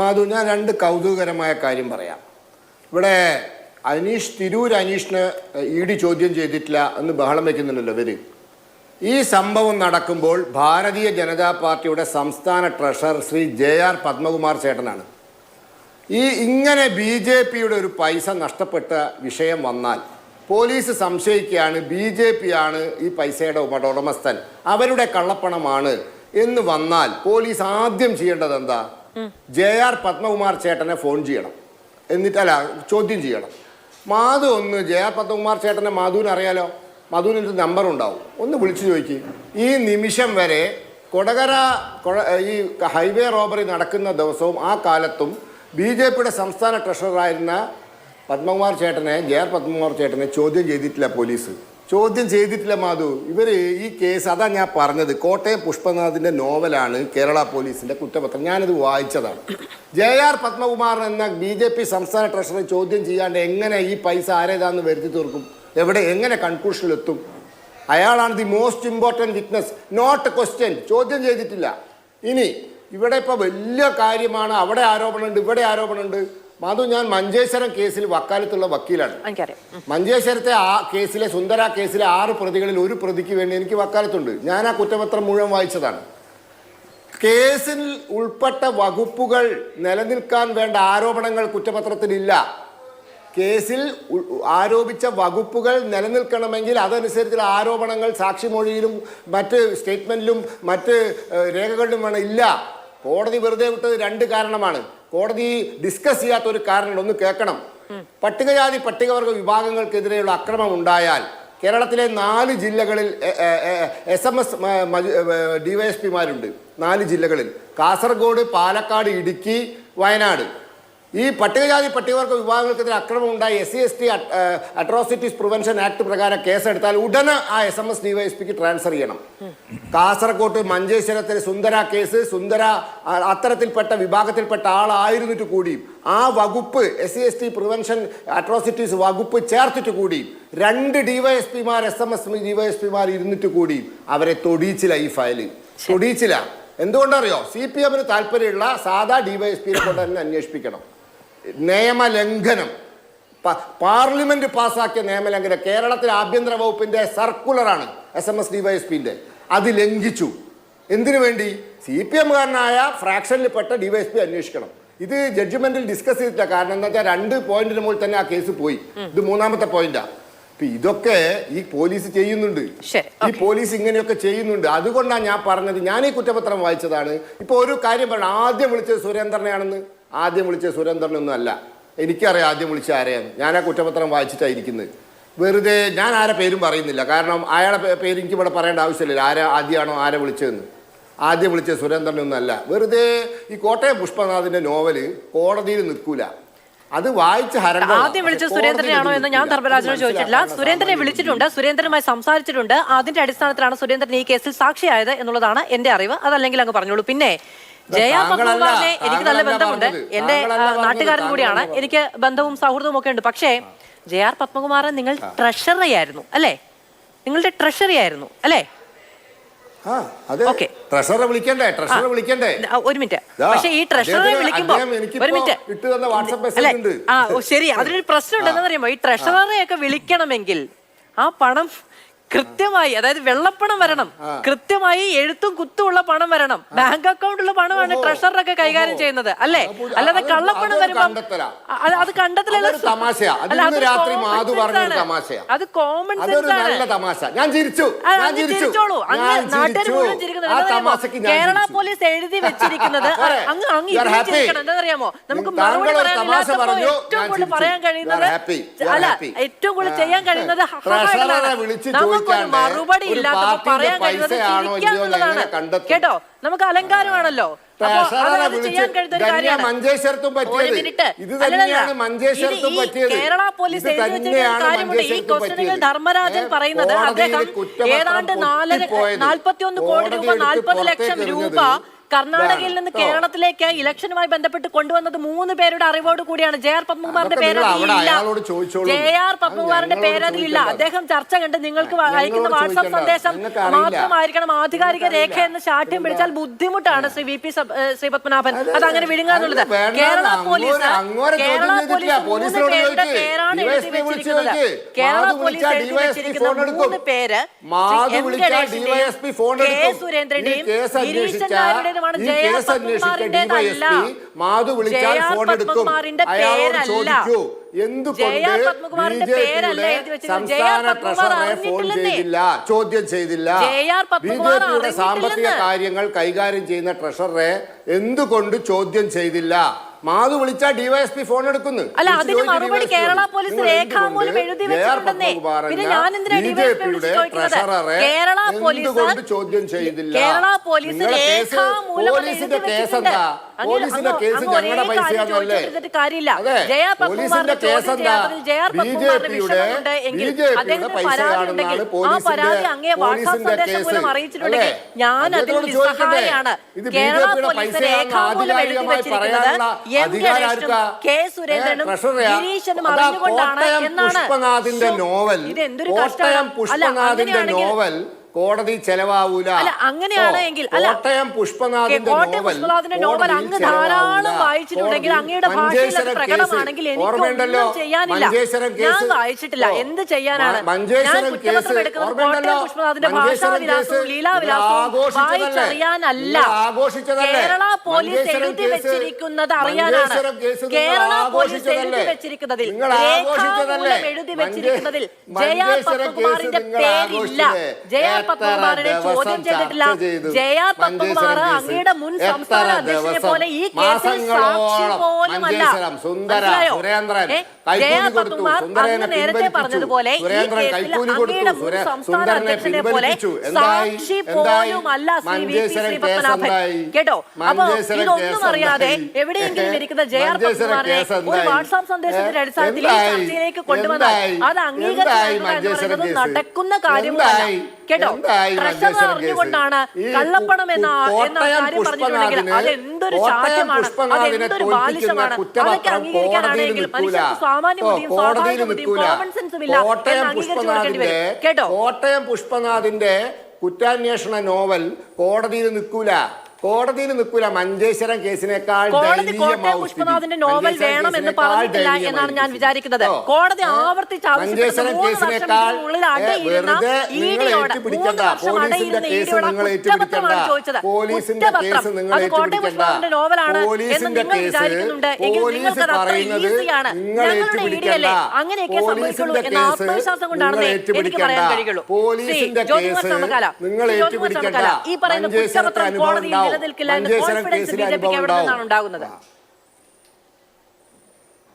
മാധു ഞാൻ രണ്ട് കൗതുകകരമായ കാര്യം പറയാം. ഇവിടെ അനീഷ് തിരൂർ അനീഷിന് ഇ ഡി ചോദ്യം ചെയ്തിട്ടില്ല എന്ന് ബഹളം വയ്ക്കുന്നുണ്ടല്ലോ ഇവർ. ഈ സംഭവം നടക്കുമ്പോൾ ഭാരതീയ ജനതാ പാർട്ടിയുടെ സംസ്ഥാന treasurer Shri J R Padmakumar ചേട്ടനാണ്. ഈ ഇങ്ങനെ ബി ജെ പിയുടെ ഒരു പൈസ നഷ്ടപ്പെട്ട വിഷയം വന്നാൽ പോലീസ് സംശയിക്കുകയാണ് ബി ജെ പി ആണ് ഈ പൈസയുടെ ഉടമസ്ഥൻ അവരുടെ കള്ളപ്പണമാണ് എന്ന് വന്നാൽ പോലീസ് ആദ്യം ചെയ്യേണ്ടത് എന്താ? ജെ ആർ പത്മകുമാർ ചേട്ടനെ ഫോൺ ചെയ്യണം. എന്നിട്ടല്ല ചോദ്യം ചെയ്യണം. മാധു ഒന്ന് ജെ ആർ പത്മകുമാർ ചേട്ടനെ മാധുവിന് അറിയാലോ? മധുവിന് ഒരു നമ്പർ ഉണ്ടാവും. ഒന്ന് വിളിച്ചു ചോദിക്കും. ഈ നിമിഷം വരെ കൊടകര ഈ ഹൈവേ റോബറി നടക്കുന്ന ദിവസവും ആ കാലത്തും ബി ജെ പിയുടെ സംസ്ഥാന ട്രഷററായിരുന്ന പത്മകുമാർ ചേട്ടനെ ജെ ആർ പത്മകുമാർ ചേട്ടനെ ചോദ്യം ചെയ്തിട്ടില്ല പോലീസ്. ചോദ്യം ചെയ്തിട്ടില്ല മാധു. ഇവർ ഈ കേസ് അതാ ഞാൻ പറഞ്ഞത്. കോട്ടയം പുഷ്പനാഥിന്റെ നോവലാണ് കേരള പോലീസിന്റെ കുറ്റപത്രം. ഞാനത് വായിച്ചതാണ്. ജെ ആർ പത്മകുമാർ എന്ന ബി ജെ പി സംസ്ഥാന ട്രഷറി ചോദ്യം ചെയ്യാണ്ട് എങ്ങനെ ഈ പൈസ ആരേതാന്ന് വരുത്തി തീർക്കും? എവിടെ എങ്ങനെ കൺക്ലൂഷനിലെത്തും? അയാളാണ് the most important witness not question ചോദ്യം ചെയ്തിട്ടില്ല. ഇനി ഇവിടെ ഇപ്പോൾ വലിയ കാര്യമാണ്. അവിടെ ആരോപണമുണ്ട് ഇവിടെ ആരോപണമുണ്ട്. മാധു ഞാൻ മഞ്ചേശ്വരം കേസിൽ വക്കാലത്തുള്ള വക്കീലാണ്. മഞ്ചേശ്വരത്തെ ആ കേസിലെ സുന്ദര കേസിലെ ആറ് പ്രതികളിൽ ഒരു പ്രതിക്ക് വേണ്ടി എനിക്ക് വക്കാലത്തുണ്ട്. ഞാൻ ആ കുറ്റപത്രം മുഴുവൻ വായിച്ചതാണ്. കേസിൽ ഉൾപ്പെട്ട വകുപ്പുകൾ നിലനിൽക്കാൻ വേണ്ട ആരോപണങ്ങൾ കുറ്റപത്രത്തിലില്ല. കേസിൽ ആരോപിച്ച വകുപ്പുകൾ നിലനിൽക്കണമെങ്കിൽ അതനുസരിച്ചുള്ള ആരോപണങ്ങൾ സാക്ഷിമൊഴിയിലും മറ്റ് സ്റ്റേറ്റ്മെന്റിലും മറ്റ് രേഖകളിലും വേണം ഇല്ല. കോടതി വെറുതെ വിട്ടത് രണ്ട് കാരണമാണ്. കോടതി ഡിസ്കസ് ചെയ്യാത്ത ഒരു കാരണം ഒന്ന് കേൾക്കണം. പട്ടികജാതി പട്ടികവർഗ വിഭാഗങ്ങൾക്കെതിരെയുള്ള അക്രമം ഉണ്ടായാൽ കേരളത്തിലെ നാല് ജില്ലകളിൽ എസ് എം എസ് ഡിവൈഎസ്പിമാരുണ്ട്. നാല് ജില്ലകളിൽ. കാസർഗോഡ് പാലക്കാട് ഇടുക്കി വയനാട്. ഈ പട്ടികജാതി പട്ടികവർഗ വിഭാഗങ്ങൾക്കെതിരെ അക്രമം ഉണ്ടായി S C S T atrocities prevention act പ്രകാരം കേസെടുത്താൽ ഉടനെ ആ എസ് എം എസ് ഡിവൈഎസ്പിക്ക് ട്രാൻസ്ഫർ ചെയ്യണം. കാസർകോട്ട് മഞ്ചേശ്വരത്തിലെ സുന്ദര കേസ് സുന്ദര അത്തരത്തിൽപ്പെട്ട വിഭാഗത്തിൽപ്പെട്ട ആളായിരുന്നിട്ട് കൂടിയും ആ വകുപ്പ് S C S T prevention atrocities വകുപ്പ് ചേർത്തിട്ട് കൂടിയും രണ്ട് ഡിവൈഎസ്പിമാർ എസ് എം എസ് ഡിവൈഎസ്പിമാർ ഇരുന്നിട്ട് കൂടിയും അവരെ തൊടിയിച്ചില്ല ഈ ഫയൽ. തൊടിയിച്ചില്ല എന്തുകൊണ്ടറിയോ? സി പി എമ്മിന് താല്പര്യമുള്ള സാധാ ഡിവൈഎസ്പിയെ കൊണ്ട് തന്നെ അന്വേഷിപ്പിക്കണം. നിയമലംഘനം. പാർലമെന്റ് പാസാക്കിയ നിയമലംഘനം കേരളത്തിലെ ആഭ്യന്തര വകുപ്പിന്റെ സർക്കുലറാണ് എസ് എം എസ് ഡിവൈഎസ്പിന്റെ അത് ലംഘിച്ചു. എന്തിനു വേണ്ടി? സി പി എമ്മുകാരനായ ഫ്രാക്ഷനിൽപ്പെട്ട ഡിവൈഎസ്പി അന്വേഷിക്കണം. ഇത് ജഡ്ജ്മെന്റിൽ ഡിസ്കസ് ചെയ്തിട്ടില്ല. കാരണം എന്താ വെച്ചാൽ രണ്ട് പോയിന്റിന് മുകളിൽ തന്നെ ആ കേസ് പോയി. ഇത് മൂന്നാമത്തെ പോയിന്റാ. അപ്പൊ ഇതൊക്കെ ഈ പോലീസ് ചെയ്യുന്നുണ്ട്. ഈ പോലീസ് ഇങ്ങനെയൊക്കെ ചെയ്യുന്നുണ്ട്. അതുകൊണ്ടാണ് ഞാൻ പറഞ്ഞത്. ഞാൻ ഈ കുറ്റപത്രം വായിച്ചതാണ്. ഇപ്പൊ ഒരു കാര്യം പറഞ്ഞു ആദ്യം വിളിച്ചത് സുരേന്ദ്രനെയാണെന്ന്. ആദ്യം വിളിച്ച സുരേന്ദ്രനൊന്നും അല്ല എനിക്കറിയാം ആദ്യം വിളിച്ച ആരെയാണ്. ഞാൻ ആ കുറ്റപത്രം വായിച്ചിട്ടായിരിക്കുന്നത് വെറുതെ ഞാൻ ആരെ പേരും പറയുന്നില്ല. കാരണം അയാളെ പേര് എനിക്ക് ഇവിടെ പറയേണ്ട ആവശ്യമില്ല ആരെ ആദ്യമാണോ ആരെ വിളിച്ചതെന്ന്. ആദ്യം വിളിച്ച സുരേന്ദ്രനൊന്നല്ല വെറുതെ ഈ കോട്ടയം പുഷ്പനാഥിന്റെ നോവൽ കോടതിയിൽ നിൽക്കൂല. അത് വായിച്ച ആദ്യം വിളിച്ച സുരേന്ദ്രനാണോ എന്ന് ഞാൻ ധർമ്മരാജനോട് ചോദിച്ചിട്ടില്ല. സുരേന്ദ്രനെ വിളിച്ചിട്ടുണ്ട്. സുരേന്ദ്രനുമായി സംസാരിച്ചിട്ടുണ്ട്. അതിന്റെ അടിസ്ഥാനത്തിലാണ് സുരേന്ദ്രൻ ഈ കേസിൽ സാക്ഷിയായത് എന്നുള്ളതാണ് എന്റെ അറിവ്. അതല്ലെങ്കിൽ അങ്ങ് പറഞ്ഞോളൂ. പിന്നെ ജയ പത്മകുമാറിനെ എനിക്ക് നല്ല ബന്ധമുണ്ട്. എന്റെ നാട്ടുകാരൻ കൂടിയാണ്. എനിക്ക് ബന്ധവും സൗഹൃദവും ഒക്കെ ഉണ്ട്. പക്ഷേ ജെ ആർ പത്മകുമാറൻ നിങ്ങൾ ട്രഷറി ആയിരുന്നു അല്ലേ? നിങ്ങളുടെ ട്രഷറി ആയിരുന്നു അല്ലേ? ട്രഷറെ വിളിക്കണ്ടേ? ട്രഷറെ വിളിക്കണ്ടേ? ഒരു മിനിറ്റ്. പക്ഷേ ഈ ട്രഷറെ വിളിക്കുമ്പോൾ വിളിക്കുമ്പോ ഒരു മിനിറ്റ്. ആ ശരി. അതിനൊരു പ്രശ്നം ഉണ്ടെന്ന് പറയുമ്പോ ഈ ട്രഷററിയൊക്കെ വിളിക്കണമെങ്കിൽ ആ പണം കൃത്യമായി അതായത് വെള്ളപ്പണം വരണം. കൃത്യമായി എഴുത്തും കുത്തുമുള്ള പണം വരണം. ബാങ്ക് അക്കൗണ്ടുള്ള പണമാണ്. ട്രഷറൊക്കെ കൈകാര്യം ചെയ്യുന്നത് അല്ലേ? അല്ലാതെ കള്ളപ്പണം വരുമ്പോ അത് കണ്ടെത്തില്ല. അത് കോമൺ സെൻസ് ചിരിച്ചോളൂ. അങ്ങ് മുഴുവൻ ചിരിക്കുന്നത് കേരള പോലീസ് എഴുതി വെച്ചിരിക്കുന്നത്. അങ്ങ് അങ്ങ് എന്താറിയാമോ are ചിരിക്കണം. എന്താണെന്നറിയാമോ? നമുക്ക് മറുപടി ഏറ്റവും കൂടുതൽ പറയാൻ കഴിയുന്നത് അല്ല ഏറ്റവും കൂടുതൽ ചെയ്യാൻ കഴിയുന്നത്. വിളിച്ച് മറുപടി ഇല്ലാത്തപ്പോ പറയാൻ കഴിയുന്നത്? കേട്ടോ? നമുക്ക് അലങ്കാരമാണല്ലോ. മഞ്ചേശ്വരത്തും പറ്റിയത്. മിനിറ്റ്. ഇത് തന്നെയാണ് മഞ്ചേശ്വരത്തും പറ്റിയത്. കേരള പോലീസ് കാര്യമുണ്ട്. ഈ. ധർമ്മരാജൻ പറയുന്നത് അദ്ദേഹം ഏതാണ്ട് നാലര പൊട്ടിപ്പോയത്. നാൽപ്പത്തിയൊന്ന് കോടി രൂപ നാൽപ്പത് ലക്ഷം രൂപ കർണാടകയിൽ നിന്ന് കേരളത്തിലേക്ക് ഇലക്ഷനുമായി ബന്ധപ്പെട്ട് കൊണ്ടുവന്നത് മൂന്ന് പേരുടെ അറിവോട് കൂടിയാണ്. ജെ ആർ പത്മകുമാറിന്റെ പേരതിലില്ല. ജെ ആർ പത്മകുമാറിന്റെ പേരതിലില്ല അദ്ദേഹം ചർച്ച കണ്ട് നിങ്ങൾക്ക് അയക്കുന്ന വാട്സാപ്പ് സന്ദേശം. മാത്രമായിരിക്കണം. ആധികാരിക രേഖ എന്ന് ശാഠ്യം പിടിച്ചാൽ ബുദ്ധിമുട്ടാണ് ശ്രീ വി പി ശ്രീ പത്മനാഭൻ. അത് അങ്ങനെ വിഴുങ്ങാന്നുള്ളത് കേരള പോലീസ് കേരള. പോലീസ് മൂന്ന് പേരുടെ. പേരാണ് എഴുതി വെച്ചിരിക്കുന്നത്. കേരള പോലീസ് എഴുതി വെച്ചിരിക്കുന്ന. മൂന്ന് പേര് എം ഗണേഷിന്റെയും കെ. സുരേന്ദ്രന്റെയും ഗിരീഷ് ഗിരീശൻ അന്വേഷിച്ച- നായരുടേതുമാണ് ജെ ആർ പത്മകുമാറിന്റേതല്ല. മാധു വിളിച്ചാൽ ഫോൺ എടുക്കും. അയാളോട്. ചോദിക്കൂ. എന്തുകൊണ്ട് സംസ്ഥാന ട്രഷററെ ഫോൺ. ചെയ്തില്ല. ചോദ്യം ചെയ്തില്ല. ബി ജെ പിയുടെ സാമ്പത്തിക കാര്യങ്ങൾ കൈകാര്യം ചെയ്യുന്ന ട്രഷററെ എന്തുകൊണ്ട് ചോദ്യം ചെയ്തില്ല? മാധു വിളിച്ചാൽ ഡിവൈഎസ്പി ഫോൺ എടുക്കുന്നു. അല്ല വിളിച്ച് അതിന് മറുപടി കേരള പോലീസ് രേഖാമൂലം എഴുതി വെച്ചിട്ടുണ്ടെന്നേ പിന്നെ ഞാൻ എന്തിനാ ബി ഡിവൈഎസ്പി വിളിച്ച് കേരള പോലീസ് ചോദ്യം ചെയ്തില്ല? കേരള പോലീസ് രേഖാമൂലം എഴുതി വെച്ചിട്ടുണ്ട്. പോലീസിന്റെ കേസ് ഞങ്ങളുടെ പൈസയാണല്ലേ പോലീസിന്റെ കേസ് എന്താ? ബി ജെ പിയുടെ ബി ജെ പിയുടെ പൈസയാണെന്നാണ് പോലീസിന്റെ കേസ്? ഞാൻ ചോദിക്കട്ടെ. ഇത് കേരള ജെ പിയുടെ പൈസയാണെന്ന് ആധികാരികമായി പറയാനുള്ള എം ആർക്കാ? കെ സുരേന്ദ്രനും ഗിരീശനും അറിഞ്ഞുകൊണ്ടാണ് എന്നാണ്. നോവൽ. ഇത് എന്തൊരു അല്ല അങ്ങനെയാണെങ്കിൽ നോവൽ. കോടതി ചെലവാവൂല. അങ്ങനെയാണെങ്കിൽ കോട്ടയം പുഷ്പനാഥിന്റെ നോവൽ അങ്ങ് ധാരാളം വായിച്ചിട്ടുണ്ടെങ്കിൽ അങ്ങയുടെ ഭാഷയിൽ പ്രകടമാണെങ്കിൽ എനിക്ക് ചെയ്യാനില്ല. ഞാൻ വായിച്ചിട്ടില്ല. എന്ത് ചെയ്യാനാണ്? ഞാൻ കുറ്റപത്രം എടുക്കുന്നത് കോട്ടയം പുഷ്പനാഥിന്റെ ഭാഷാവിലാസവും ലീലാവിലാസവും വായിച്ചറിയാനല്ല. കേരള പോലീസ് എഴുതി വെച്ചിരിക്കുന്നത് അറിയാനാണ്. കേരള പോലീസ്? എഴുതി വെച്ചിരിക്കുന്നതിൽ? രേഖാമൂലം എഴുതി വെച്ചിരിക്കുന്നതിൽ ജയ പത്മകുമാറിന്റെ പേരില്ല? ജയ പത്മകുമാറിനെ ചോദ്യം ചെയ്തിട്ടില്ല ജയ പത്മകുമാർ അങ്ങയുടെ മുൻ സംസ്ഥാന അധ്യക്ഷനെ പോലെ ഈ കേസിൽ സാക്ഷി പോലും അല്ല മനസ്സിലായോ? ജയ. പത്മകുമാർ അങ്ങ് നേരത്തെ പറഞ്ഞതുപോലെ ഈ കേസിൽ. അങ്ങയുടെ മുൻ സംസ്ഥാന അധ്യക്ഷനെ പോലെ? സാക്ഷി പോലും അല്ല ശ്രീ വി പി ശ്രീപത്മനാഭൻ കേട്ടോ അപ്പൊ ഇതൊന്നും അറിയാതെ എവിടെയെങ്കിലും ഇരിക്കുന്ന ജയ ആർ പത്മകുമാറിനെ ഒരു? വാട്സാപ്പ് സന്ദേശത്തിന്റെ? അടിസ്ഥാനത്തിൽ ഈ ചർച്ചയിലേക്ക് കൊണ്ടുവന്നാൽ അത് കേസ്? നടക്കുന്ന കാര്യമല്ല? കേട്ടോ? ട്രഷറർ അറിഞ്ഞുകൊണ്ടാണ് കള്ളപ്പണം എന്ന കാര്യം പറഞ്ഞിട്ടുണ്ടെങ്കിൽ അതെന്തൊരു ചാറ്റമാണ് അതെന്തൊരു ബാലിശമാണ്. അതൊക്കെ അംഗീകരിക്കാനാണെങ്കിൽ മനുഷ്യർക്ക് സാമാന്യ ബുദ്ധിയും സ്വാഭാവിക ബുദ്ധിയും കോമൺ സെൻസും ഇല്ല. എന്ന് അംഗീകരിച്ചു കൊടുക്കേണ്ടി വരും. കേട്ടോ? കോട്ടയം പുഷ്പനാഥിന്റെ കുറ്റാന്വേഷണ നോവൽ കോടതിയിൽ നിൽക്കൂല. കോടതിയിൽ നിൽക്കൂല. മഞ്ചേശ്വരം കേസിനേക്കാൾ കോടതി കോട്ടയം പുഷ്പനാഥിന്റെ നോവൽ വേണം എന്ന് പറഞ്ഞിട്ടില്ല എന്നാണ് ഞാൻ. വിചാരിക്കുന്നത്. കോടതി ആവർത്തിച്ച് മഞ്ചേശ്വരം കേസിനേക്കാൾ വെറുതെ നിങ്ങൾ ഏറ്റുപിടിക്കണ്ട. പോലീസിന്റെ കേസ് നിങ്ങൾ ഏറ്റുപിടിക്കണ്ട. പോലീസിന്റെ കേസ് നിങ്ങൾ ഏറ്റുപിടിക്കണ്ട. പോലീസിന്റെ കേസ് പോലീസ് പറയുന്നത് നിങ്ങൾ ഏറ്റുപിടിക്കണ്ട. പോലീസിന്റെ കേസ് നിങ്ങൾ ഏറ്റുപിടിക്കണ്ട. പോലീസിന്റെ കേസ് നിങ്ങൾ ഏറ്റുപിടിക്കണ്ട. ചമ്മക്കാല, ഈ പറയുന്ന മഞ്ചേശ്വരത്തെ അനുഭവം ഉണ്ടാവും. നിലനിൽക്കില്ല എന്ന് കോൺഫിഡൻസ് ബി ജെ പിക്ക് എവിടെ നിന്നാണ് ഉണ്ടാകുന്നത്?